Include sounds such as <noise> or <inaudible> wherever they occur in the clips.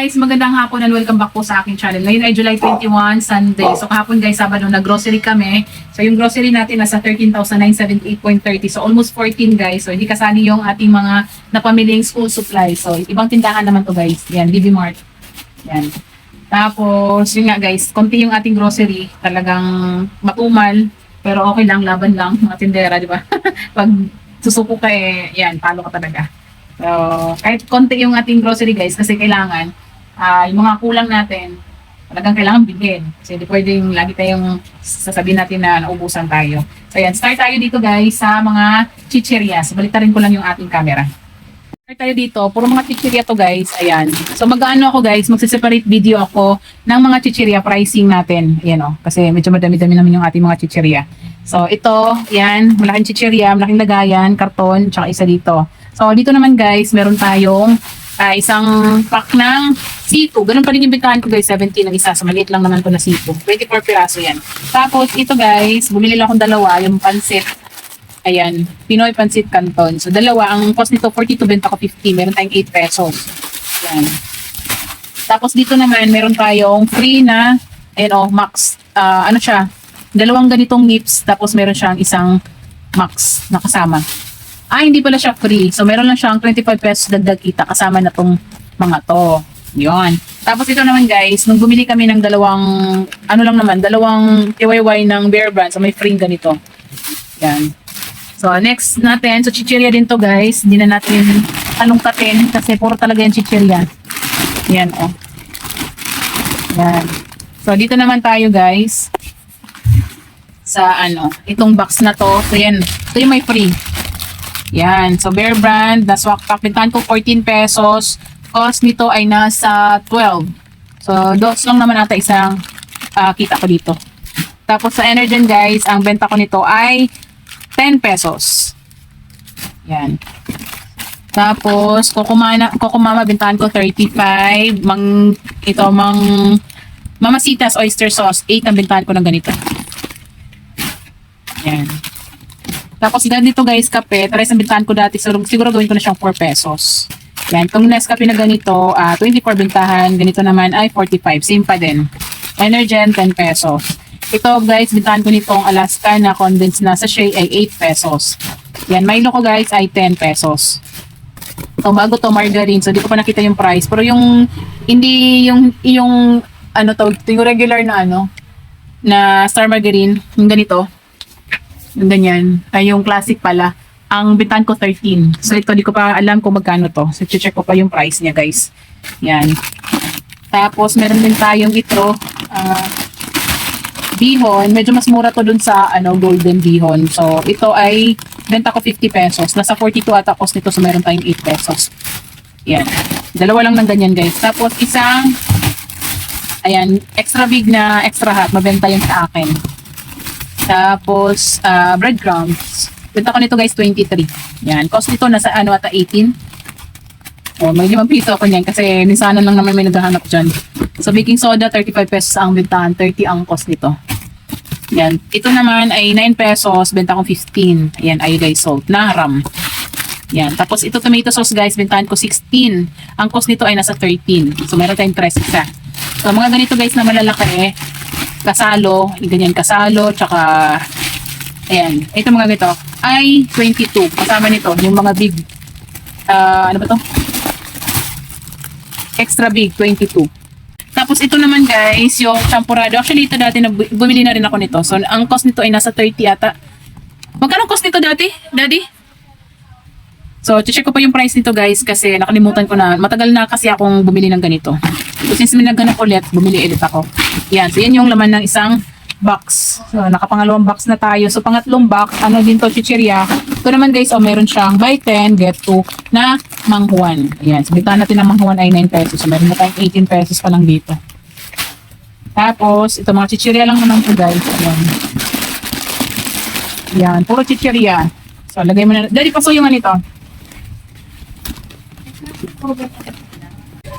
Guys, magandang hapon and welcome back po sa aking channel. Ngayon ay July 21, Sunday. So kahapon guys, Sabado, nag-grocery kami. So yung grocery natin nasa 13,978.30. So almost 14 guys. So hindi kasali yung ating mga napamiling school supplies. So ibang tindahan naman to guys. Yan, DB Mart. Yan. Tapos, yun nga guys, konti yung ating grocery. Talagang matumal. Pero okay lang, laban lang mga tindera, di ba? <laughs> Pag susuko ka eh, yan, talo ka talaga. So, kahit konti yung ating grocery guys, kasi kailangan, ah yung mga kulang natin, talagang kailangan bigyan. Kasi hindi pwedeng lagi tayong sasabihin natin na naubusan tayo. So, yan, start tayo dito guys sa mga chichirias. Balita rin ko lang yung ating camera. Start tayo dito, puro mga chichirya to guys. Ayan. So, mag-ano ako guys, magsiseparate video ako ng mga chichirya pricing natin. Ayan o, kasi medyo madami-dami naman yung ating mga chichirya. So, ito, yan, malaking chichirya, malaking lagayan, karton, tsaka isa dito. So, dito naman guys, meron tayong ah, isang pack ng C2. Ganun pa rin yung bintahan ko guys, 17 ang isa. So, maliit lang naman ko na C2. 24 piraso yan. Tapos, ito guys, bumili lang akong dalawa, yung pansit. Ayan, Pinoy Pancit Canton. So, dalawa, ang cost nito 42, benta ko 50. Meron tayong 8 pesos. Yan. Tapos, dito naman, meron tayong free na, ayan o, max. ah, ano siya? Dalawang ganitong nips, tapos meron siyang isang max na kasama. Ah, hindi pala siya free. So, meron lang siyang 25 pesos dagdag kita kasama na tong mga to. Yun. Tapos ito naman guys, nung bumili kami ng dalawang, ano lang naman, dalawang TYY ng Bear Brand, so may free ganito. Yan. So, next natin, so chichirya din to guys. Hindi na natin alungkatin kasi puro talaga yung chichirya. Yan, oh. Yan. So, dito naman tayo guys sa ano, itong box na to. So, yan. Ito yung may free. Yan. So, Bear Brand, na swak pack. Ko 14 pesos. Cost nito ay nasa 12. So, dos lang naman ata isang ah, kita ko dito. Tapos sa Energen guys, ang benta ko nito ay 10 pesos. Yan. Tapos, kukumana, kukumama, bintahan ko 35. Mang, ito, mang, mamasitas oyster sauce. 8 ang bintahan ko ng ganito. Yan. Tapos ganito guys, kape. Tres ang bintahan ko dati. So, siguro gawin ko na siyang 4 pesos. Yan. Itong Nescafe na ganito, ah 24 bintahan. Ganito naman ay 45. Same pa din. Energen, 10 pesos. Ito guys, bintahan ko nitong Alaska na condensed na sachet ay 8 pesos. Yan. Milo ko guys ay 10 pesos. So, bago to margarine. So, di ko pa nakita yung price. Pero yung, hindi yung, yung, ano to, yung regular na ano, na star margarine, yung ganito, yung ganyan, ay yung classic pala. Ang bintahan ko 13. So, ito, di ko pa alam kung magkano to. So, check ko pa yung price niya, guys. Yan. Tapos, meron din tayong ito, ah, bihon. Medyo mas mura to dun sa ano golden bihon. So, ito ay benta ko 50 pesos. Nasa 42 ata cost nito. So, meron tayong 8 pesos. Yan. Dalawa lang ng ganyan, guys. Tapos, isang ayan, extra big na extra hot. Mabenta yun sa akin. Tapos, ah, breadcrumbs. Benta ko nito, guys, 23. Yan. Cost nito nasa ano ata 18. Oh, may 5 piso ako niyan kasi minsanan lang naman may naghahanap dyan. So, baking soda, 35 pesos ang bentahan, 30 ang cost nito. Yan. Ito naman ay 9 pesos, benta ko 15. Ayan, iodized salt na ram. Yan. Tapos ito tomato sauce guys, bentahan ko 16. Ang cost nito ay nasa 13. So, meron tayong 3 isa. So, mga ganito guys na malalaki, kasalo, ganyan kasalo, tsaka, ayan. Ito mga ganito, ay 22. Kasama nito, yung mga big, ah, ano ba to? Extra big, 22. Tapos ito naman guys, yung champurado. Actually, ito dati na bumili na rin ako nito. So, ang cost nito ay nasa 30 ata. Magkano cost nito dati, daddy? So, check ko pa yung price nito guys kasi nakalimutan ko na. Matagal na kasi akong bumili ng ganito. So, since may nagganap ulit, bumili ulit ako. Yan. So, yan yung laman ng isang box. So, nakapangalawang box na tayo. So, pangatlong box, ano din to, chichirya. Ito naman guys, oh, meron siyang buy 10, get 2 na manghuan. Ayan. So, bitahan natin ng manghuan ay 9 pesos. So, meron na tayong 18 pesos pa lang dito. Tapos, ito mga chichirya lang naman po guys. Ayan. Yan, puro chichirya. So, lagay mo na. Daddy, paso yung anito.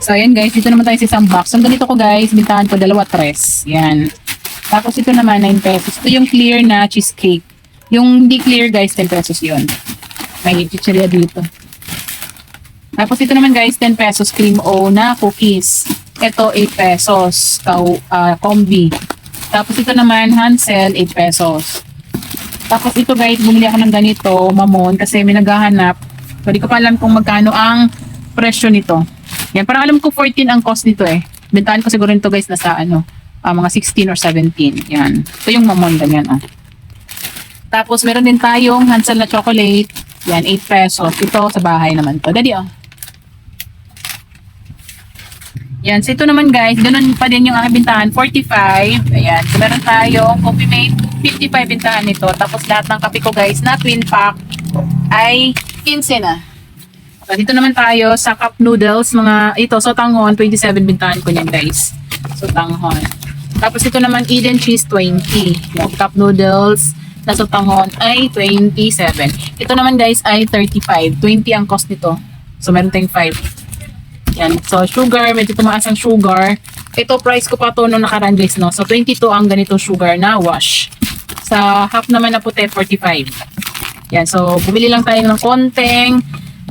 So, ayan guys, dito naman tayo sa isang box. Ang ganito ko guys, bintahan ko dalawa tres. Yan. Tapos ito naman, 9 pesos. Ito yung clear na cheesecake. Yung hindi clear guys, 10 pesos yun. May chichirya dito. Tapos ito naman guys, 10 pesos cream o na cookies. Ito 8 pesos, kau, ah, combi. Tapos ito naman, Hansel, 8 pesos. Tapos ito guys, bumili ako ng ganito, mamon, kasi may naghahanap. So, ko pa alam kung magkano ang presyo nito. Yan, parang alam ko 14 ang cost nito eh. Bentahan ko siguro nito guys, nasa ano, ah, mga 16 or 17. Yan. Ito yung mamon, ganyan oh. Tapos meron din tayong Hansel na chocolate. Yan, 8 pesos. Ito sa bahay naman to. Daddy oh. Yan, so ito naman guys, ganun pa din yung aking bintahan, 45. Ayan, so meron tayong Coffee Mate, 55 bintahan nito. Tapos lahat ng kape ko guys na twin pack ay 15 na. So dito naman tayo sa cup noodles, mga ito, so tanghon, 27 bintahan ko niyan guys. So tanghon. Tapos ito naman Eden cheese 20. Yung cup noodles na so tanghon ay 27. Ito naman guys ay 35. 20 ang cost nito. So meron tayong 5. Yan. So, sugar, medyo tumaas ang sugar. Ito, price ko pa to nung nakaraan guys, no? So, 22 ang ganito sugar na wash. Sa half naman na puti, 45. Yan. So, bumili lang tayo ng konting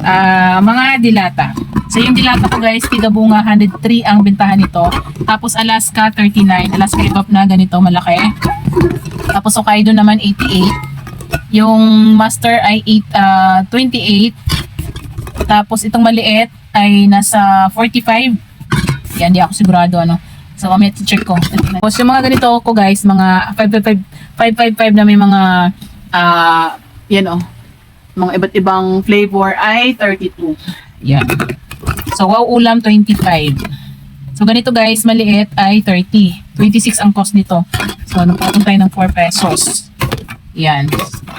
ah, mga dilata. So, yung dilata ko guys, Tiga Bunga, 103 ang bintahan nito. Tapos, Alaska, 39. Alaska Ibab na ganito, malaki. Tapos, Hokkaido naman, 88. Yung master ay 8, ah, 28. Tapos itong maliit ay nasa 45. Yan, di ako sigurado ano. So, mamaya check ko. Tapos yung mga ganito ko guys, mga 555, 555 na may mga, ah, yan oh, mga iba't ibang flavor ay 32. Yan. So, wow ulam 25. So, ganito guys, maliit ay 30. 26 ang cost nito. So, nagpatong tayo ng 4 pesos. Yan.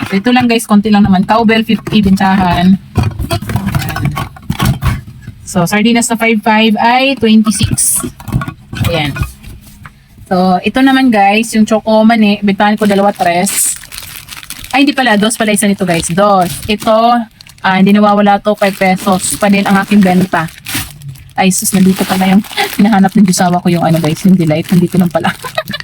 So, ito lang guys, konti lang naman. Cowbell 50 bintahan. So, sardinas na 5.5 ay 26. Ayan. So, ito naman guys, yung choco mani, bentahan ko dalawa tres. Ay, hindi pala, dos pala isa nito guys. Dos. Ito, ah, hindi nawawala to 5 pesos pa din ang aking benta. Ay, sus, nandito pala yung hinahanap ng jusawa ko yung ano guys, yung delight. Nandito lang pala.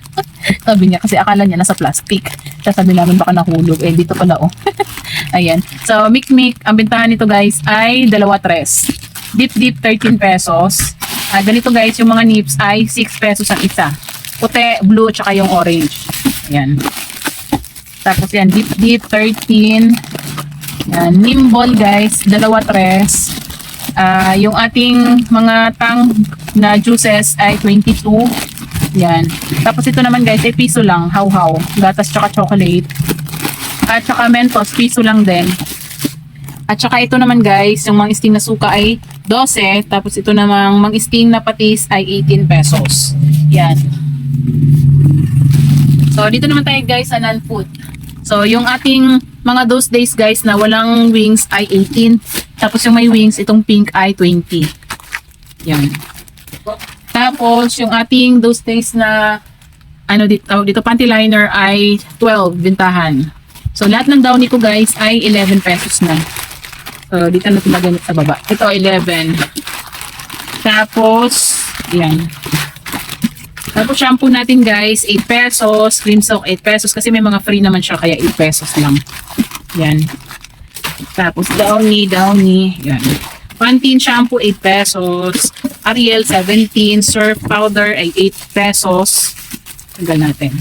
<laughs> sabi niya, kasi akala niya nasa plastic. Tapos sabi namin baka nahulog. Eh, dito pala oh. <laughs> Ayan. So, Mikmik, ang bentahan nito guys ay dalawa tres. Deep Deep 13 pesos. Ah, ganito guys, yung mga nips ay 6 pesos ang isa. Puti, blue, tsaka yung orange. Ayan. Tapos yan, Deep Deep 13. Yan, Nimble guys, dalawa tres. Ah, yung ating mga tang na juices ay 22. Yan. Tapos ito naman guys, ay piso lang, how-how. Gatas tsaka chocolate. At tsaka Mentos, piso lang din. At saka ito naman guys, yung mga sting na suka ay 12. Tapos ito namang mga sting na patis ay 18 pesos. Yan. So, dito naman tayo guys sa non-food. So, yung ating mga those days guys na walang wings ay 18. Tapos yung may wings, itong pink ay 20. Yan. Tapos, yung ating those days na ano dito, tawag dito, panty liner ay 12 bintahan. So, lahat ng downy ko guys ay 11 pesos na. So, dito natin lagyan sa baba. Ito, 11. Tapos, yan. Tapos, shampoo natin guys, 8 pesos. Cream soak, 8 pesos. Kasi may mga free naman siya, kaya 8 pesos lang. Yan. Tapos, Downy, Downy. Yan. Pantene shampoo, 8 pesos. Ariel, 17. Surf powder ay 8 pesos. Tanggal natin.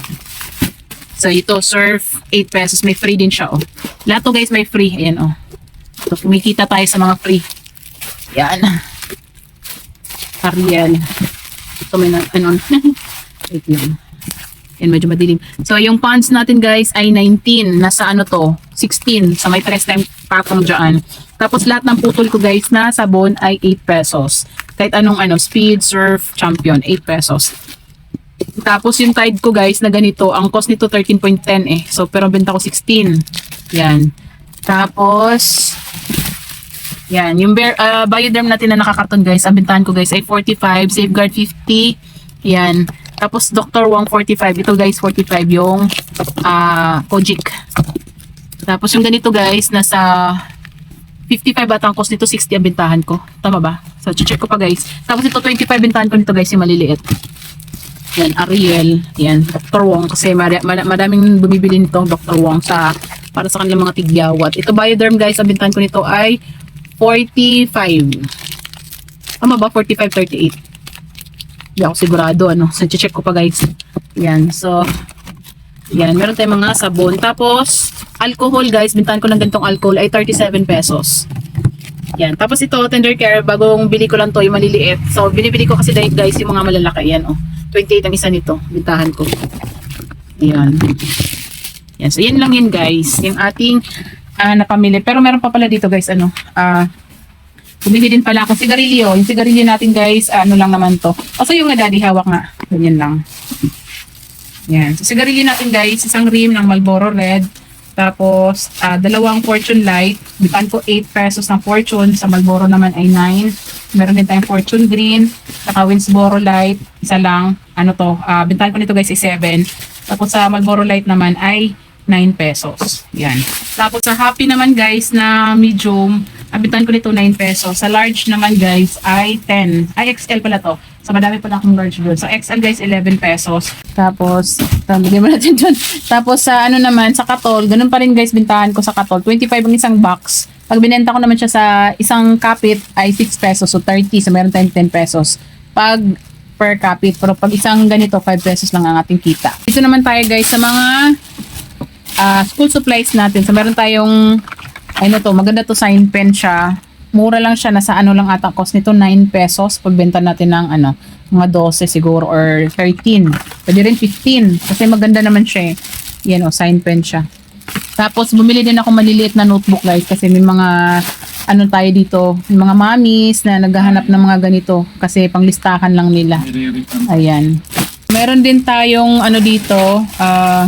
So, ito, surf, 8 pesos. May free din siya, oh. Lahat to guys, may free. Ayan, oh. So, kumikita tayo sa mga free. Yan. Ariel. Ito may na, ano, <laughs> wait lang. Yan, medyo madilim. So, yung pants natin guys ay 19. Nasa ano to? 16. Sa may press time patong dyan. Tapos lahat ng putol ko guys na sabon ay 8 pesos. Kahit anong ano, speed, surf, champion, 8 pesos. Tapos yung Tide ko guys na ganito, ang cost nito 13.10 eh. So, pero benta ko 16. Yan. Tapos, yan, yung bear, uh, bioderm natin na nakakarton guys, ang bentahan ko guys ay 45, safeguard 50, yan. Tapos Dr. Wong 45, ito guys 45 yung uh, Kojic. Tapos yung ganito guys, nasa 55 at ang cost nito 60 ang bentahan ko. Tama ba? So, check ko pa guys. Tapos ito 25 bentahan ko nito guys, yung maliliit. Yan, Ariel. Yan, Dr. Wong. Kasi mad- mad- madaming bumibili nito Dr. Wong sa para sa kanilang mga tigyawat. Ito Bioderm guys, ang bintahan ko nito ay 45. Tama ba? 45, 38. Hindi ako sigurado, ano. So, check ko pa, guys. Yan. So, yan. Meron tayong mga sabon. Tapos, alcohol, guys. Bintahan ko ng ganitong alcohol ay 37 pesos. Yan. Tapos ito, tender care. Bagong bili ko lang to, yung maliliit. So, binibili ko kasi dahil, guys, yung mga malalaki. Yan, oh. 28 ang isa nito. Bintahan ko. Yan. Yan. So, yan lang yun, guys. Yung ating ah, napamili. Pero meron pa pala dito, guys, ano. Ah, Bumili din pala ako sigarilyo. Yung sigarilyo natin guys, ano lang naman to. Kasi yung nga daddy, hawak nga. Ganyan lang. Yan. So sigarilyo natin guys, isang rim ng Marlboro Red. Tapos, ah, dalawang Fortune Light. Bitan ko 8 pesos ng Fortune. Sa Marlboro naman ay 9. Meron din tayong Fortune Green. Saka Winsboro Light. Isa lang. Ano to? ah bintahan ko nito guys ay 7. Tapos sa Marlboro Light naman ay 9 pesos. Yan. Tapos sa Happy naman guys na medium, abitan ko nito 9 pesos. Sa large naman guys ay 10. Ay XL pala to. So madami pala akong large doon. So XL guys 11 pesos. Tapos, bigyan mo natin dun. Tapos sa ano naman, sa katol, ganun pa rin guys bintahan ko sa katol. 25 ang isang box. Pag binenta ko naman siya sa isang kapit ay 6 pesos. So 30. So meron tayong 10 pesos. Pag per capita. Pero pag isang ganito, 5 pesos lang ang ating kita. Dito naman tayo guys sa mga ah, school supplies natin. So, meron tayong, ano to, maganda to sign pen siya. Mura lang siya, nasa ano lang ata cost nito, 9 pesos. Pagbenta natin ng ano, mga 12 siguro or 13. Pwede rin 15 kasi maganda naman siya eh. Yan o, sign pen siya. Tapos, bumili din ako maliliit na notebook guys kasi may mga ano tayo dito, may mga mommies na naghahanap ng mga ganito kasi panglistahan lang nila. Ayan. Meron din tayong ano dito, ah,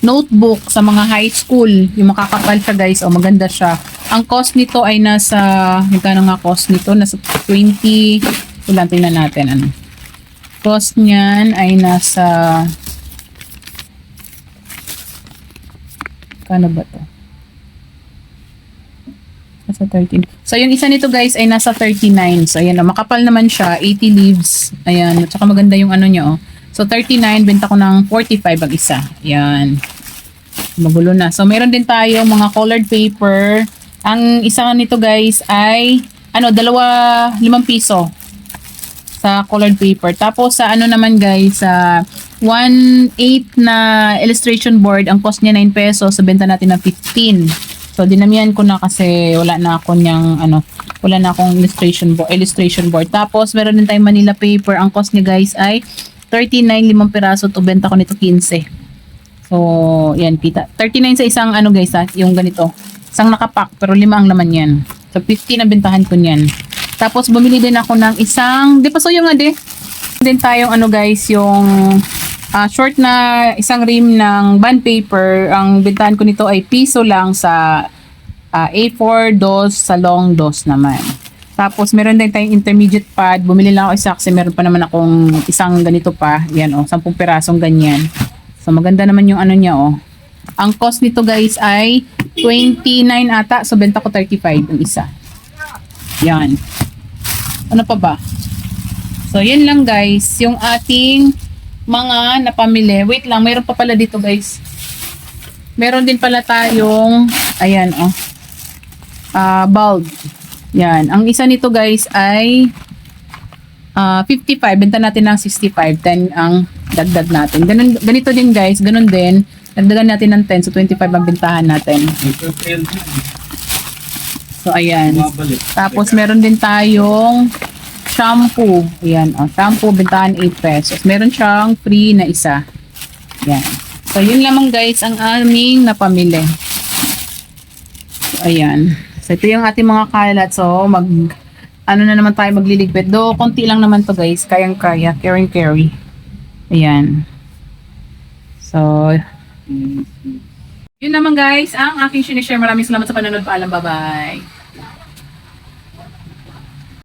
notebook sa mga high school. Yung makakapal siya guys, o maganda siya. Ang cost nito ay nasa, magkano nga cost nito? Nasa 20, ilan tingnan natin ano. Cost niyan ay nasa, kano ba to? Nasa 13. So, yung isa nito guys ay nasa 39. So, ayan o. Makapal naman siya. 80 leaves. Ayan. At saka maganda yung ano niya o. So, 39. Benta ko ng 45 ang isa. Ayan. Magulo na. So, meron din tayo mga colored paper. Ang isa nito guys ay ano, dalawa, limang piso sa colored paper. Tapos sa ano naman guys, sa 1.8 na illustration board, ang cost niya 9 pesos, so benta natin ng 15. So dinamihan ko na kasi wala na ako niyang ano, wala na akong illustration board, illustration board. Tapos meron din tayong Manila paper, ang cost niya guys ay 39 limang piraso to benta ko nito 15. So, yan kita. 39 sa isang ano guys ha, yung ganito. Isang nakapak pero lima ang laman yan. So 15 ang bentahan ko niyan. Tapos bumili din ako ng isang, di pa so yung nga di. Din tayong ano guys, yung ah, short na isang rim ng bond paper. Ang bentahan ko nito ay piso lang sa ah, A4 dos sa long dos naman. Tapos meron din tayong intermediate pad. Bumili lang ako isa kasi meron pa naman akong isang ganito pa. Yan oh, 10 pirasong ganyan. So maganda naman yung ano niya oh. Ang cost nito guys ay 29 ata. So benta ko 35 yung isa. Yan. Ano pa ba? So yan lang guys. Yung ating mga napamili. Wait lang. Mayroon pa pala dito guys. Meron din pala tayong ayan oh. ah bulb. Yan. Ang isa nito guys ay ah 55. Benta natin ng 65. Then ang dagdag natin. Ganun, ganito din guys. Ganun din. Dagdagan natin ng 10. So 25 ang bentahan natin. So ayan. Tapos meron din tayong shampoo. Ayan. Oh, shampoo. Bentahan 8 pesos. Meron siyang free na isa. Ayan. So yun lamang guys ang aming napamili. So, ayan. So ito yung ating mga kalat. So mag ano na naman tayo magliligpit. Do konti lang naman to guys. Kayang kaya. Carry carry. Ayan. So yun naman guys ang aking sinishare. Maraming salamat sa panonood. Paalam. Bye-bye.